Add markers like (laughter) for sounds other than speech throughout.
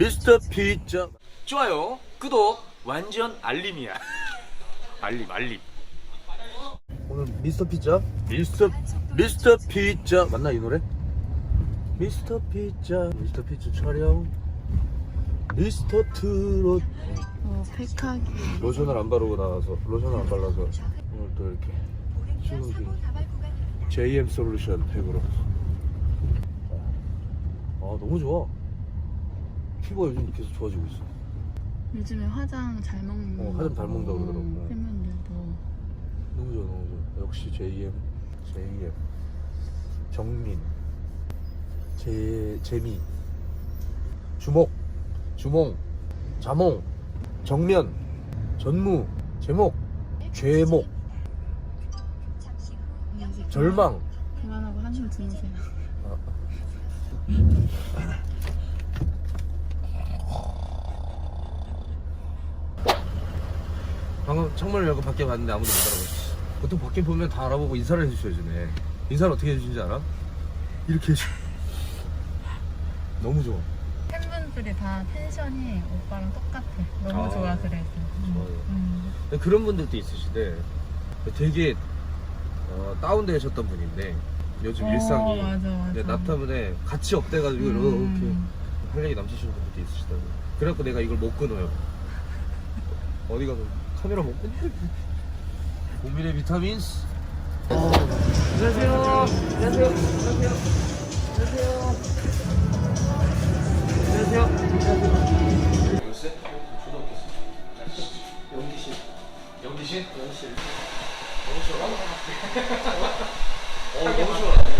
미스터 피자 좋아요, 구독, 완전 알림이야. (laughs) 알림, 알림. 오늘 미스터 피자 미스터 미스터 피자 맞나 이 노래? 미스터 피자 미스터 피자 촬영. 미스터 트롯. 어, 백하기. 로션을 안 바르고 나와서 로션을 안 발라서 오늘 또 이렇게 출근길 JM 솔루션 팩으로. 아 너무 좋아 피부가 요즘 계속 좋아지고 있어 요즘에 화장 잘 먹는. 어, 화장 잘 먹는다고 음, 그러더라고. 팬분들도. 너무 좋아 너무 좋아 역시 JM JM 정민 제 재미 주목 주몽 자몽 정면 전무 제목 죄목 절망 그만하고 한숨 주무세요. 방 금 창문을 열고 밖에 봤는데 아무도 못 알아보지 보통 밖에 보면 다 알아보고 인사를 해주셔야지 네 인사를 어떻게 해주신지 알아? 이렇게 해줘 너무 좋아 팬분들이 다 텐션이 오빠랑 똑같아. 너무 아, 좋아 그래서. 음, 좋아요. 음. 근데 그런 분들도 있으시대 되게 어, 다운되셨던 분인데 요즘 어, 일상이 맞아, 맞아. 근데 나 때문에 같이 업돼가지고 음. 이렇게 할 얘기 남치시는 분들도 있으시다고 그래갖고 내가 이걸 못 끊어요 어디 가서 카메라 못 끊어 고민의 비타민스 안녕하세요 안녕하세요 안녕하세요 안녕하세요 안녕하세요 요새? 연기신. 연기신? 연기신. 너무 시원하다. 어, 너무 시원하다.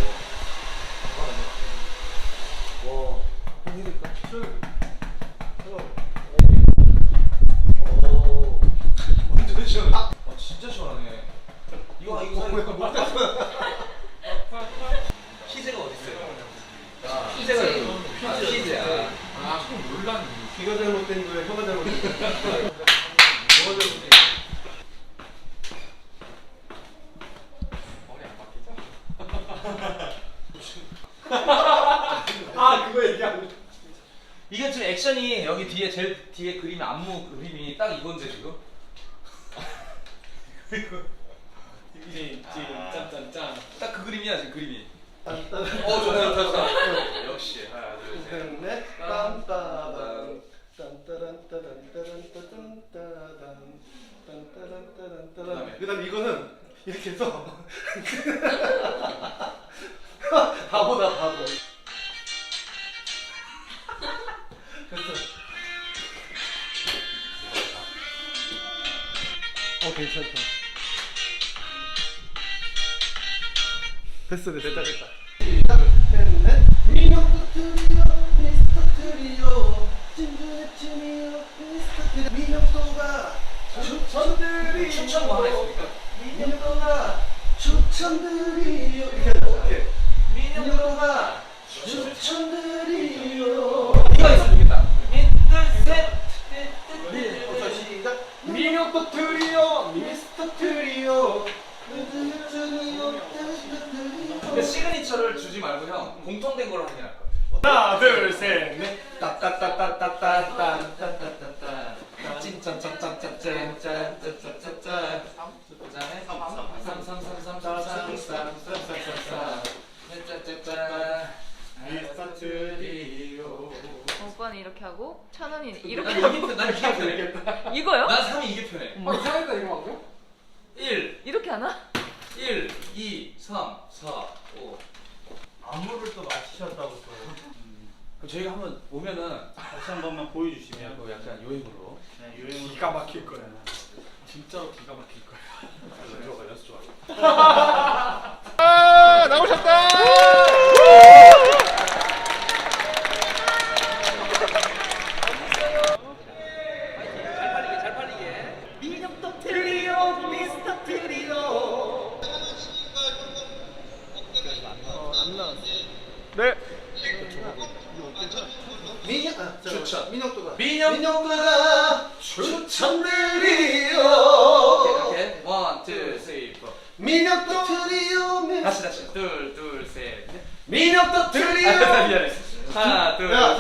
와, 힘들까? 오, 완전 시원해. 아, 진짜 시원하네. 이거, 이거, 이거 못 희재가 어딨어요? 아, 희재가 여기. 희재야. 아, 그럼 몰랐니. 귀가 잘못된 거예요? 혀가 잘못된 거예요? 뭐가 잘못돼? 머리 안 바뀌죠? 아 그거 얘기하고 이게 지금 액션이 여기 뒤에 제일 뒤에 그림이 안무 그림이 딱 이건데 지금? (laughs) 짠짠짠 딱 그 그림이야 지금 그림이. 딴딴 어 좋다 좋다 좋다. 역시 하나 둘 셋. 넷 딴따단 딴따란따란따란따란따단 딴따란따란따란 그다음 이거는 이렇게 해서 (laughs) 됐어 됐어 됐다 됐다 추천드리요 이렇게 하자. 오케이. 민혁도가 추천드리요 공통된 걸로 하는 게 나을 것 같아. 하나 둘셋넷 따따따따따따따따따따따 찐짠짠짠짠짠짠짠짠짠. 그다음에 삼삼삼삼삼삼삼삼삼삼삼. 짠짠짠. 미스터 트리오 오빠는 이렇게 하고 찬원이 난 이렇게 이게 편, 난 이게 편해. (laughs) 이거요? 난 3이 이게 편해. 어 이상했다 이거 맞고? 1, 이렇게 하나? 1, 2, 3, 4, 5. 안무를 또 맞추셨다고 또. 그럼 저희가 한번 오면은 다시 한 번만 보여주시면 뭐 약간 요행으로. 네, 유행으로. 기가 막힐 거야 진짜로 기가 막힐 거야 연주가 걸려서 좋아요. 잘 포. 민혁도 트리오 미 다시 다시. 둘, 둘, 셋, 넷. 민혁도 트리오 아, 미안해. 하나 둘. 야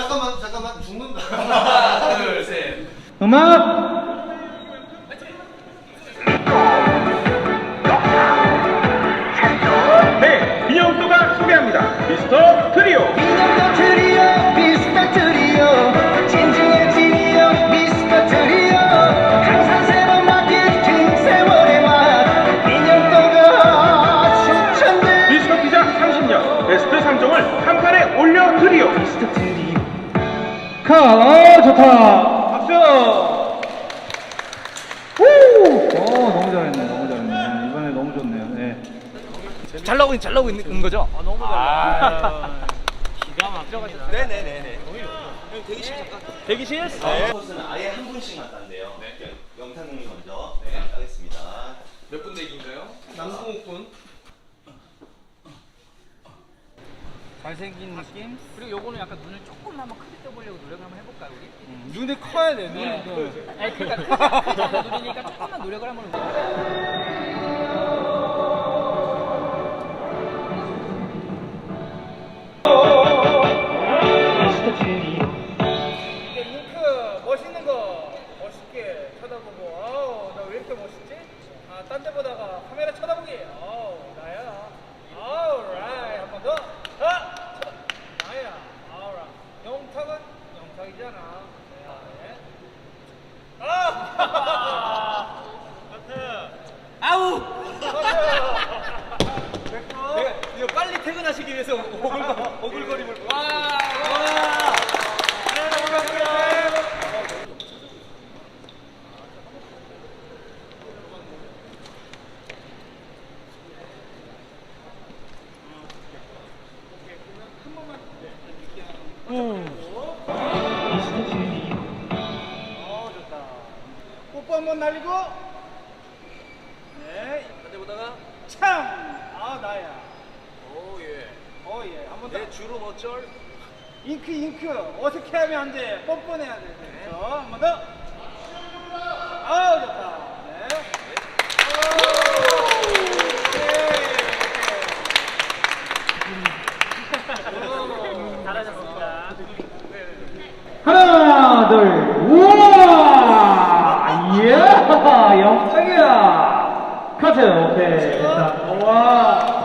카, 어, 좋다. 박수. 오, 어, 너무 잘했네, 너무 잘했네. 이번에 너무 좋네요. 네. 잘 나오고 잘 나오고 있는 거죠? 아 너무 잘. 기가 막히다. 네네네네. 대기실 잠깐. 대기실? 버스는 아예 한 분씩만 딴대요. 네. 영탁님 먼저 하겠습니다. 몇 분 대기인가요? 남궁욱 군. 잘생긴 느낌? 그리고 요거는 약간 눈을 조금만 한번 크게 떠보려고 노력을 한번 해볼까요, 우리? 눈이 커야 돼. 눈이. 아니 그러니까 크지 않은 눈이니까 조금만 노력을 한번 해볼까요? 미스터 트리오 잉크 멋있는 거 멋있게 쳐다보고 아우 나왜 이렇게 멋있지? 아딴데 보다가 카메라 쳐다보기 아우 나야 아우 라이 한 번 더 아! 쳐다 나야 아우 라 영탁은 영탁이잖 아 네. 아! 아우. 내가 이거 빨리 퇴근하시기 위해서 오글 오글거림을. 와. 잉크 어떻게 하면 안 돼? 뻔뻔해야 돼. 그렇죠. 한 번 더. 아우 좋다. 네. 잘하셨습니다. 하나, 둘, 우와! 이야, 영탁이야! 카트, 오케이. 자, 우와.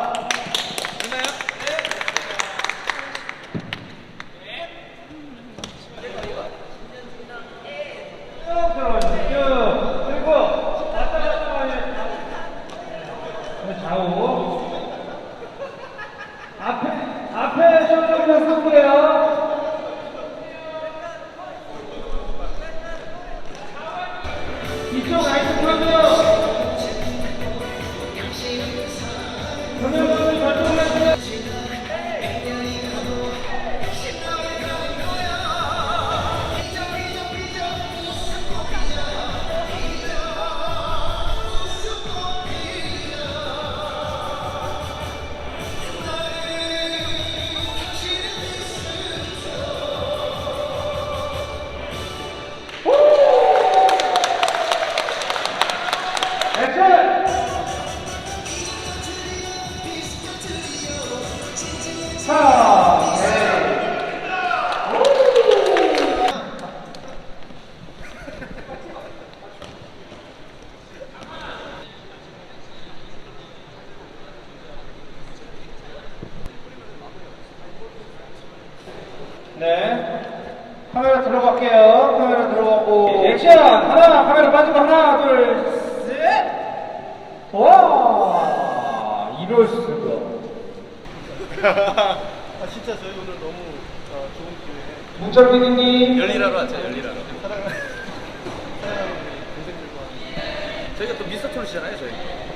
아 진짜 저희 오늘 너무 어, 좋은 기회에 문철 PD님. 열일하러 왔죠 열일하러. 사랑하는 사랑하는 우리 동생들과 저희가 또 미스터 트롯이잖아요 저희.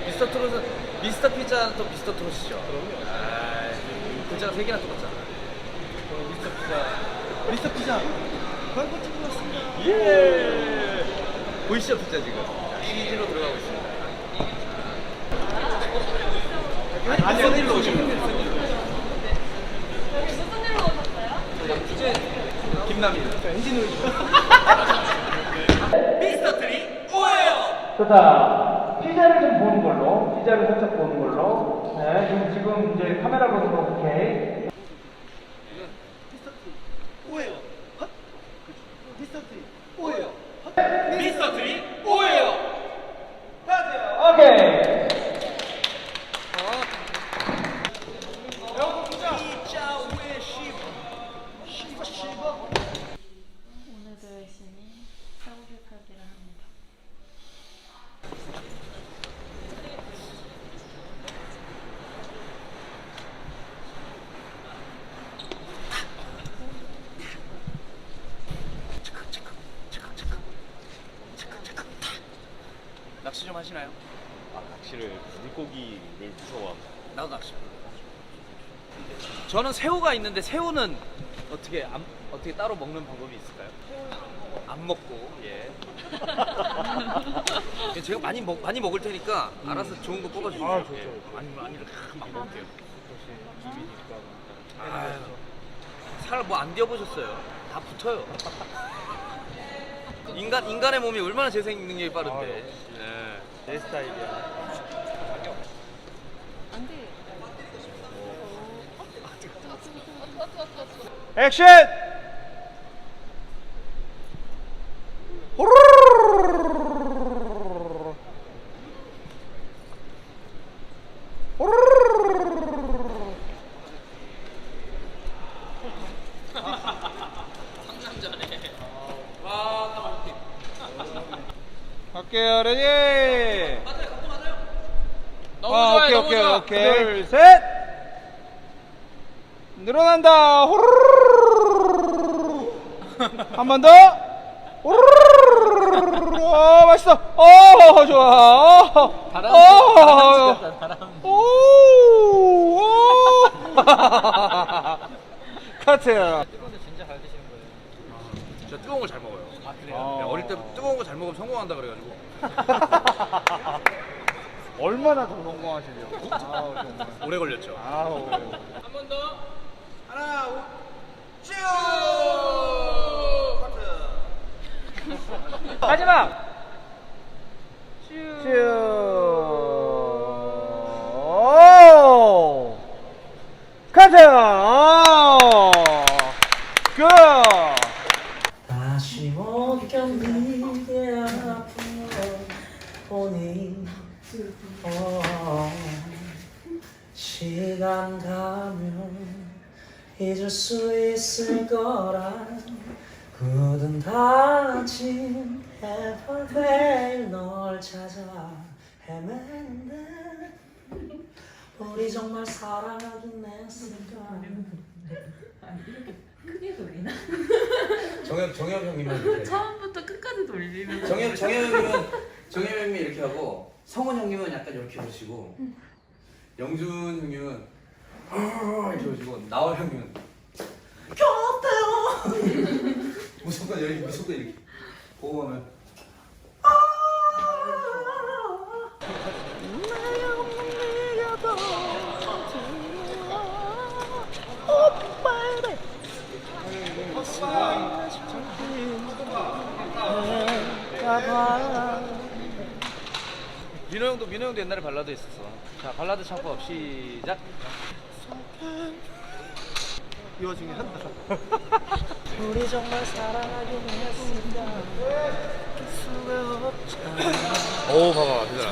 미스터 트롯은 미스터 피자는 또 미스터 트롯이죠. 그럼요. 아, 글자가 세 개나 똑같잖아. 어, 미스터 피자 미스터 피자 광고 찍고 왔습니다. 예. 보이시죠 피자 지금 CG로 들어가고 있습니다. 아니, 무슨 일로 오신 분이에요? 무슨 일로? 무슨 일로 오셨어요? 주제 김남일. 엔진으로. (laughs) 미스터 트리 오예요. 좋다. 피자를 좀 보는 걸로. 피자를 살짝 보는 걸로. 네, 지금, 지금 이제 카메라 보는 거 오케이. 미스터 트리 오예요. 미스터 트리 오예요. 오케이. 오늘도 열심히 사고를 팔기를 합니다. 낚시 좀 하시나요? 아, 낚시를 물고기를 무서워합니다. 나도 낚시. 저는 새우가 있는데 새우는 어떻게 안, 어떻게 따로 먹는 방법이 있을까요? 안 먹고 예. (laughs) 제가 많이 먹 많이 먹을 테니까 알아서 좋은 거 뽑아주세요. 아 좋죠. 예. 많이 많이 막 먹을게요. 살뭐 안 디어보셨어요? 다 붙어요. 인간 인간의 몸이 얼마나 재생 능력이 빠른데. 예. 내 스타일이야. 안 돼. 액션! 레디! 너무 아, 좋아요, 오케이, 너무 오케이, 좋아. 오케이. 둘, 셋! 늘어난다! 한 번 더! 어, 맛있어! 어, 좋아! 어, 바람, 어, 바람. 오! 오! 카트! 저 뜨거운 걸 잘 먹어요. 아 그래요? 어. 어릴 때 뜨거운 거 잘 먹으면 성공한다 그래가지고. (laughs) 얼마나 더 성공하시려고? 아우, 정말. 오래 걸렸죠. 아우. 한 번 더. 하나, 오, 쭉! 마지막! 쭉! 오! 카트! 오! 굿! 다시 못 견디게 아픔을 보니 어, 시간 가면 잊을 수 있을 거라 굳은 다짐 해봐될 널 찾아 헤매는데 우리 정말 사랑하긴 했을까 크게 돌리나? 정엽 정엽 이렇게. 처음부터 돌리면 정엽 정엽 형님은 정엽 형님이 이렇게 하고 성원 형님은 약간 이렇게 보시고 영준 형님은 이렇게 보시고 나월 형님은 곁에요. (laughs) 무조건 이렇게 무조건 이렇게. 보고 하면 민호 형도 민호 형도 옛날에 발라드 했었어. 자 발라드 창법 시작. 이 와중에 한다. 우리 정말 사랑하긴 했을까 수가 없잖아 오 봐봐 기다려.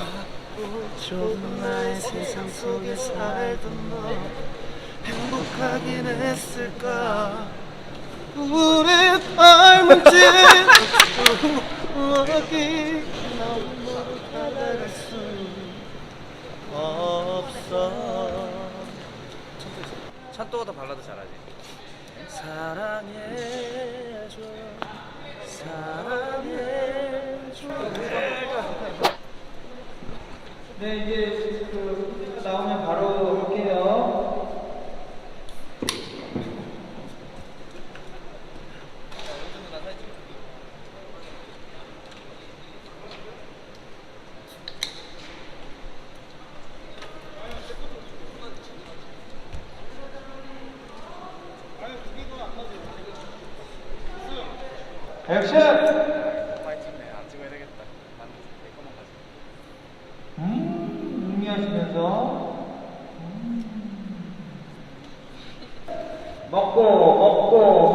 좁은 나의 세상 속에 살던 너 행복하긴 했을까 우린 알문지 (laughs) 어기 너무 다가갈 수 없어. 찬또가 더 발라드 잘하지. 사랑해줘. 사랑해줘. 네, 이제 그 나오면 바로 할게요. 액션! 음, 음미하시면서 음. 먹고 먹고